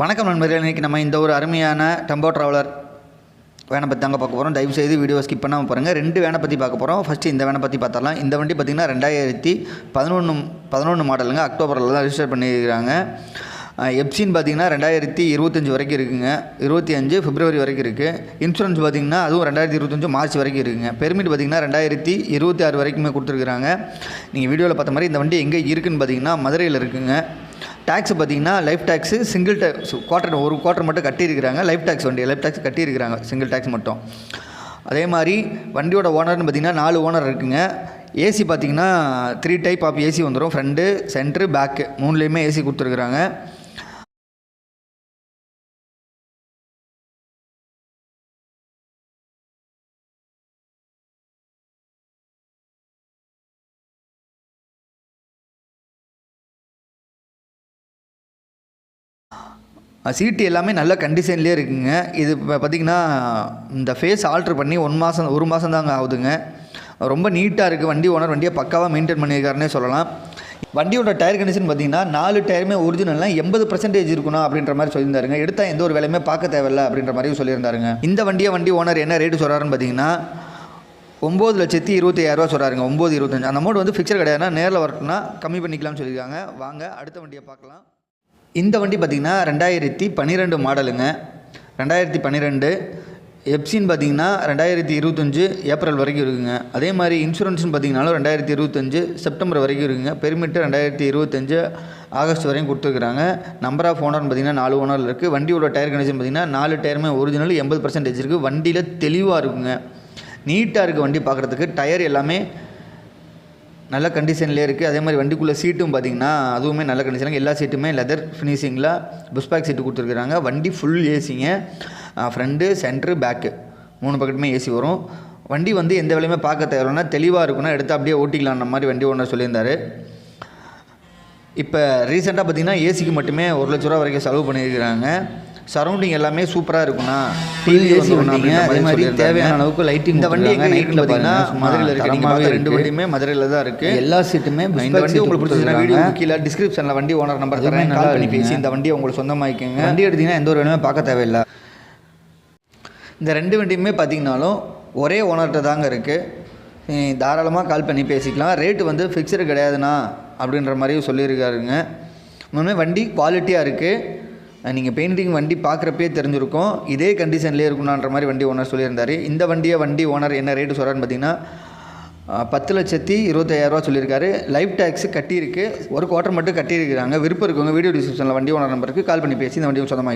வணக்கம் நண்பர்கள். இன்றைக்கி நம்ம இந்த ஒரு அருமையான டெம்போ ட்ராவலர் வேனை பற்றி தாங்க பார்க்க போகிறோம் தயவு செய்து வீடியோ ஸ்கிப் பண்ணாமல் பாருங்கள் ரெண்டு வேனை பற்றி பார்க்க போகிறோம் ஃபஸ்ட்டு இந்த வேனை பற்றி பார்த்தரலாம் இந்த வண்டி பார்த்திங்கன்னா ரெண்டாயிரத்தி பதினொன்று பதினொன்று மாடலுங்க. அக்டோபரில் தான் ரிஜிஸ்டர் பண்ணியிருக்கிறாங்க எப்சின்னு பார்த்தீங்கன்னா ரெண்டாயிரத்தி இருபத்தஞ்சி வரைக்கும் இருக்குங்க. இருபத்தி அஞ்சு பிப்ரவரி வரைக்கும் இருக்குது இன்சூரன்ஸ் பார்த்தீங்கன்னா அதுவும் ரெண்டாயிரத்தி இருபத்தஞ்சு மார்ச் வரைக்கும் இருக்குங்க. பெர்மிட் பார்த்தீங்கன்னா ரெண்டாயிரத்தி இருபத்தி ஆறு வரைக்குமே கொடுத்துருக்குறாங்க. நீங்கள் வீடியோவில் பார்த்த மாதிரி இந்த வண்டி எங்கே இருக்குன்னு பார்த்தீங்கன்னா மதுரையில் இருக்குங்க. டேக்ஸ் பார்த்தீங்கன்னா life tax single tax quarter ஒரு குவார்டர் மட்டும் கட்டியிருக்கிறாங்க. லைஃப் டேக்ஸ் வண்டி லைஃப் டேக்ஸ் கட்டியிருக்கிறாங்க. சிங்கிள் டேக்ஸ் மட்டும். அதே மாதிரி வண்டியோட ஓனர்னு பார்த்தீங்கன்னா நாலு ஓனர் இருக்குங்க. ஏசி பார்த்தீங்கன்னா த்ரீ டைப் ஆஃப் ஏசி வந்துடும் ஃப்ரண்ட்டு சென்ட்ரு பேக்கு மூணுலேயுமே ஏசி கொடுத்துருக்குறாங்க. சீட்டு எல்லாமே நல்ல கண்டிஷன்லேயே இருக்குங்க. இது இப்போ பார்த்திங்கன்னா இந்த ஃபேஸ் ஆல்ட்ரு பண்ணி ஒன் மாதம் ஒரு மாதம் தாங்க ஆகுதுங்க. ரொம்ப நீட்டாக இருக்குது வண்டி ஓனர் வண்டியை பக்காவாக மெயின்டைன் பண்ணியிருக்காருன்னே சொல்லலாம். வண்டியோட டயர் கண்டிஷன் பார்த்தீங்கன்னா நாலு டயருமே ஒரிஜினல்னா எண்பது பர்சன்டேஜ் இருக்கணும் அப்படின்ற மாதிரி சொல்லியிருந்தாருங்க. எடுத்தால் எந்த ஒரு வேலையுமே பார்க்க தேவையில்ல அப்படின்ற மாதிரியும் சொல்லியிருந்தாருங்க. இந்த வண்டியை வண்டி ஓனர் என்ன ரேட்டு சொல்கிறாருன்னு பார்த்தீங்கன்னா ஒம்பது லட்சத்தி இருபத்தி ஐயாயிரரூவா சொல்கிறாருங்க ஒம்பது இருபத்தஞ்சு. அந்த அமௌண்ட் வந்து ஃபிக்சர் கிடையாதுன்னா நேரில் வரட்டும்னா கம்மி பண்ணிக்கலாம்னு சொல்லியிருக்காங்க. வாங்க அடுத்த வண்டியை பார்க்கலாம். இந்த வண்டி பார்த்திங்கன்னா ரெண்டாயிரத்தி பன்னிரெண்டு மாடலுங்க. ரெண்டாயிரத்தி பன்னிரெண்டு. எப்சின்னு பார்த்தீங்கன்னா ரெண்டாயிரத்தி இருபத்தஞ்சு ஏப்ரல் வரைக்கும் இருக்குங்க. அதே மாதிரி இன்சூரன்ஸ்னு பார்த்தீங்கனாலும் ரெண்டாயிரத்தி இருபத்தஞ்சு செப்டம்பர் வரைக்கும் இருக்குங்க. பெர்மிட்டு ரெண்டாயிரத்தி இருபத்தஞ்சு ஆகஸ்ட் வரையும் கொடுத்துருக்குறாங்க. நம்பர் ஆஃப் ஓனர்னு பார்த்தீங்கன்னா நாலு ஓனர் இருக்குது வண்டியோட டயர் கண்டிஷன் பார்த்தீங்கன்னா நாலு டயருமே ஒரிஜினல் எண்பது பர்சன்டேஜ் இருக்குது வண்டியில் தெளிவாக இருக்குங்க. நீட்டாக இருக்குது வண்டி பார்க்குறதுக்கு டயர் எல்லாமே நல்ல கண்டிஷன்லேயே இருக்குது அதே மாதிரி வண்டிக்குள்ளே சீட்டும் பார்த்திங்கன்னா அதுவுமே நல்ல கண்டிஷனில் எல்லா சீட்டுமே லெதர் ஃபினிஷிங்கில் புஷ்பேக் சீட்டு கொடுத்துருக்குறாங்க. வண்டி ஃபுல் ஏசிங்க ஃப்ரண்ட்டு சென்ட்ரு பேக்கு மூணு பக்கெட்டுமே ஏசி வரும். வண்டி வந்து எந்த வேலையுமே பார்க்க தேவைன்னா தெளிவாக இருக்குன்னா எடுத்து அப்படியே ஓட்டிக்கலான்ற மாதிரி வண்டி ஓனர் சொல்லியிருந்தார். இப்போ ரீசெண்டாக பார்த்தீங்கன்னா ஏசிக்கு மட்டுமே ஒரு லட்ச ரூபா வரைக்கும் செலவு பண்ணியிருக்கிறாங்க. சரௌண்டிங் எல்லாமே சூப்பராக இருக்கும்ண்ணா டிவி ஏசி வண்டிங்க அதே மாதிரி தேவையான அளவுக்கு லைட்டிங் இந்த வண்டி எங்கே நைட்டில் பார்த்தீங்கன்னா மதுரையில் இருக்குது ரெண்டு வண்டியுமே மதுரையில் தான் இருக்குது எல்லா சீட்டுமே இந்த வண்டி உங்களுக்கு பிடிச்சதுன்னா வீடியோ கீழே டிஸ்கிரிப்ஷனில் வண்டி ஓனர் நம்பர் தரேன். கால் பண்ணி பேசி இந்த வண்டியை உங்களுக்கு சொந்தமாக்கிக்கோங்க. வண்டி எடுத்தீங்கன்னா எந்த ஒரு வேணுமே பார்க்க தேவையில்லை. இந்த ரெண்டு வண்டியுமே பார்த்தீங்கனாலும் ஒரே ஓனர்கிட்ட தாங்க இருக்குது தாராளமாக கால் பண்ணி பேசிக்கலாம். ரேட்டு வந்து ஃபிக்ஸடு கிடையாதுண்ணா அப்படின்ற மாதிரியும் சொல்லியிருக்காருங்க. இன்னொன்று வண்டி குவாலிட்டியாக இருக்குது நீங்கள் பெயிண்டிங் வண்டி பார்க்குறப்பே தெரிஞ்சிருக்கும். இதே கண்டிஷன்லேயே இருக்கணுன்ற மாதிரி வண்டி ஓனர் சொல்லியிருந்தார். இந்த வண்டியை வண்டி ஓனர் என்ன ரேட்டு சொல்கிறான்னு பார்த்தீங்கன்னா பத்து லட்சத்தி இருபத்தாயிரரூவா சொல்லியிருக்காரு. லைஃப் டேக்ஸ் கட்டியிருக்கு. ஒரு குவார்ட்டர் மட்டும் கட்டியிருக்கிறாங்க. விருப்பம் இருக்கவங்க வீடியோ டிஸ்கிரிப்ஷனில் வண்டி ஓனர் நம்பருக்கு கால் பண்ணி பேசி இந்த வண்டியும் சொந்தமாக